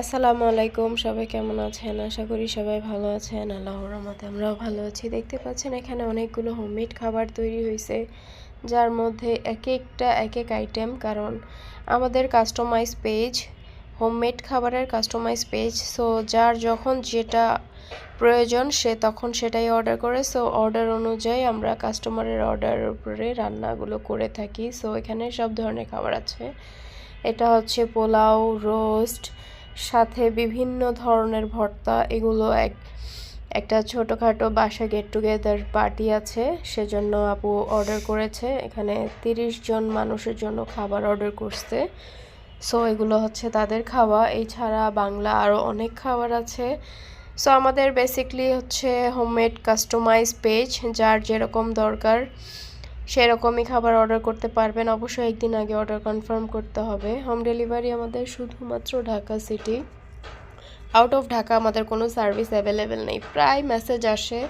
আসসালামু আলাইকুম, সবাই কেমন আছেন? আশা করি সবাই ভালো আছেন। আল্লাহর রহমতে আমরাও ভালো আছি। দেখতে পাচ্ছেন এখানে অনেকগুলো হোমমেড খাবার তৈরি হয়েছে যার মধ্যে এক একটা, এক এক আইটেম কারণ আমাদের কাস্টমাইজ পেজ হোমমেড খাবারের কাস্টমাইজ পেজ সো যার যখন যেটা প্রয়োজন সে তখন সেটাই অর্ডার করে। সো অর্ডার অনুযায়ী আমরা কাস্টমারের অর্ডারের উপরে রান্নাগুলো করে থাকি। সো এখানে সব ধরনের খাবার আছে। এটা হচ্ছে পোলাও রোস্ট সাথে বিভিন্ন ধরনের ভর্তা, এগুলো এক, একটা ছোটোখাটো বাসা গেট টুগেদার পার্টি আছে, সেজন্য আপু অর্ডার করেছে। এখানে তিরিশ জন মানুষের জন্য খাবার অর্ডার করছে। সো এগুলো হচ্ছে তাদের খাওয়া। এছাড়া বাংলা আরও অনেক খাবার আছে। সো আমাদের বেসিকলি হচ্ছে হোমমেড কাস্টমাইজ পেজ যার যেরকম দরকার। সেরকমই খাবার অর্ডার করতে পারবেন। অবশ্যই একদিন আগে অর্ডার কনফার্ম করতে হবে। হোম ডেলিভারি আমাদের শুধুমাত্র Dhaka city out of Dhaka আমাদের কোনো সার্ভিস অ্যাভেলেবেল নেই। প্রায় মেসেজ আসে।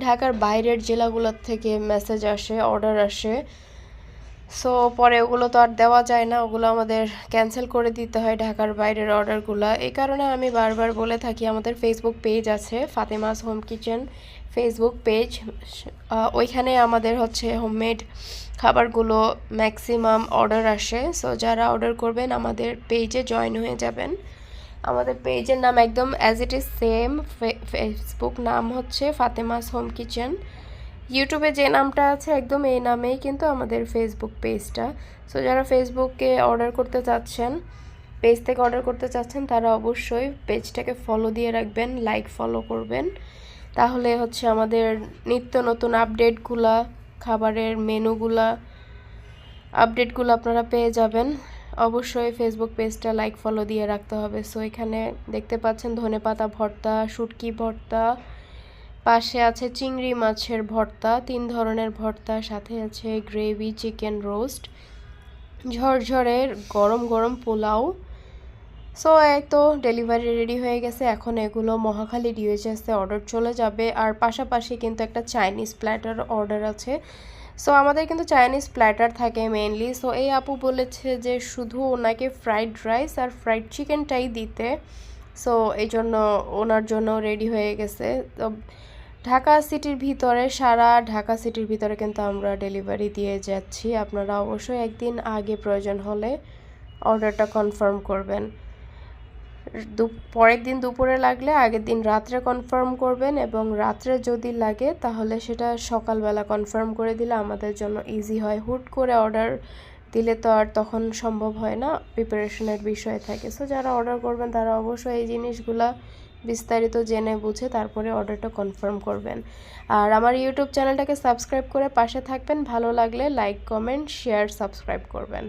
ঢাকার বাইরের জেলাগুলোর থেকে মেসেজ আসে অর্ডার আসে। সো পরে ওগুলো তো আর দেওয়া যায় না, ওগুলো আমাদের ক্যান্সেল করে দিতে হয় ঢাকার বাইরের অর্ডারগুলো এই কারণে আমি বারবার বলে থাকি, আমাদের ফেসবুক পেজ আছে, Fatema's home kitchen Facebook page ওইখানে আমাদের হচ্ছে হোমমেড খাবারগুলো ম্যাক্সিমাম অর্ডার আসে। সো যারা অর্ডার করবেন, আমাদের পেজে জয়েন হয়ে যাবেন। আমাদের পেজের নাম একদম as it is same Facebook নাম হচ্ছে ফাতেমাস হোম কিচেন। ইউটিউবে যে নামটা আছে, একদম এই নামেই কিন্তু আমাদের ফেসবুক পেজটা সো যারা ফেসবুকে অর্ডার করতে চাচ্ছেন পেজ থেকে অর্ডার করতে চাচ্ছেন, তারা অবশ্যই পেজটাকে ফলো দিয়ে রাখবেন লাইক ফলো করবেন। তাহলে হচ্ছে আমাদের নিত্য নতুন আপডেটগুলা খাবারের মেনুগুলা আপডেটগুলো আপনারা পেয়ে যাবেন। অবশ্যই ফেসবুক পেজটা লাইক ফলো দিয়ে রাখতে হবে। সো এখানে দেখতে পাচ্ছেন ধনে পাতা ভর্তা, শুটকি ভর্তা পাশে আছে চিংড়ি মাছের ভর্তা, তিন ধরনের ভর্তা, সাথে আছে গ্রেভি, চিকেন রোস্ট ঝরঝরের গরম গরম পোলাও। সো এই তো ডেলিভারি রেডি হয়ে গেছে। এখন এগুলো মহাখালী ডিএচএসে অর্ডার চলে যাবে। আর পাশাপাশি কিন্তু একটা চাইনিজ প্ল্যাটার অর্ডার আছে। সো আমাদের কিন্তু চাইনিজ প্ল্যাটার থাকে মেনলি সো এই আপু বলেছে যে শুধু ওনাকে ফ্রাইড রাইস আর ফ্রাইড চিকেনটাই দিতে। সো এই জন্য ওনার জন্য রেডি হয়ে গেছে। তো ঢাকা সিটির ভিতরে, সারা ঢাকা সিটির ভিতরে কিন্তু আমরা ডেলিভারি দিয়ে যাচ্ছি। আপনারা অবশ্যই একদিন আগে প্রয়োজন হলে অর্ডারটা কনফার্ম করবেন। পরের দিন দুপুরে লাগলে আগের দিন রাত্রে কনফার্ম করবেন এবং রাত্রে যদি লাগে তাহলে সেটা সকালবেলা কনফার্ম করে দিলে আমাদের জন্য ইজি হয়। হুট করে অর্ডার দিলে তো আর তখন সম্ভব হয় না প্রিপারেশনের বিষয় থাকে। সো যারা অর্ডার করবেন, তারা অবশ্যই এই জিনিসগুলা বিস্তারিত জেনে বুঝে তারপরে অর্ডারটা কনফার্ম করবেন। আর আমার ইউটিউব চ্যানেলটাকে সাবস্ক্রাইব করে পাশে থাকবেন, ভালো লাগলে লাইক কমেন্ট শেয়ার সাবস্ক্রাইব করবেন।